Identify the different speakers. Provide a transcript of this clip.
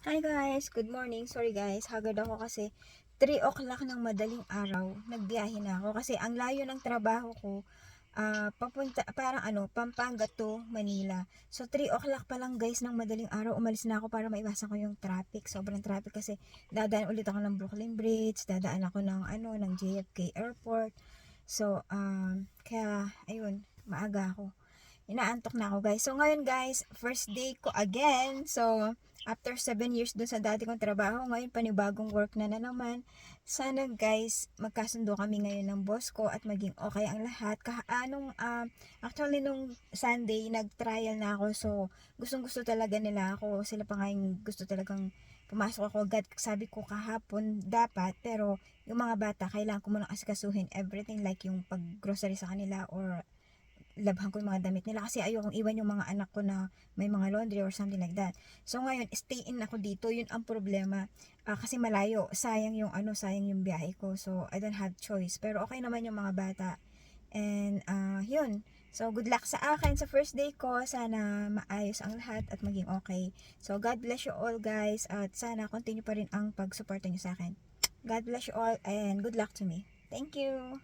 Speaker 1: Hi guys, good morning. Sorry guys, hagad ako kasi 3 o'clock ng madaling araw, nagbiyahe na ako kasi ang layo ng trabaho ko, ah, papunta, parang ano, Pampanga to Manila. So 3 o'clock pa lang guys ng madaling araw, umalis na ako para maiwasan ko yung traffic. Sobrang traffic kasi dadaan ulit ako ng Brooklyn Bridge, dadaan ako ng ano, ng JFK Airport. So, um, kaya, ayun, maaga ako. Inaantok na ako guys. So ngayon guys, first day ko again. So, after 7 years dun sa dati kong trabaho, ngayon panibagong work na na naman. Sana guys, magkasundo kami ngayon ng boss ko at maging okay ang lahat. Kah anong, ah, actually nung Sunday, nag-trial na ako. So, gustong gusto talaga nila ako. Sila pa nga yung gusto talagang pumasok ako agad. Sabi ko kahapon, dapat. Pero, yung mga bata, kailangan ko munang asikasuhin everything like yung pag-grocery sa kanila or labhan ko yung mga damit nila kasi ayokong iwan yung mga anak ko na may mga laundry or something like that. So ngayon, stay in ako dito, yun ang problema. Ah, kasi malayo, sayang yung ano, sayang yung biyahe ko. So I don't have choice. Pero okay naman yung mga bata. And ah, yun. So good luck sa akin sa first day ko. Sana maayos ang lahat at maging okay. So God bless you all guys at sana continue pa rin ang pag-suporta niyo sa akin. God bless you all and good luck to me. Thank you.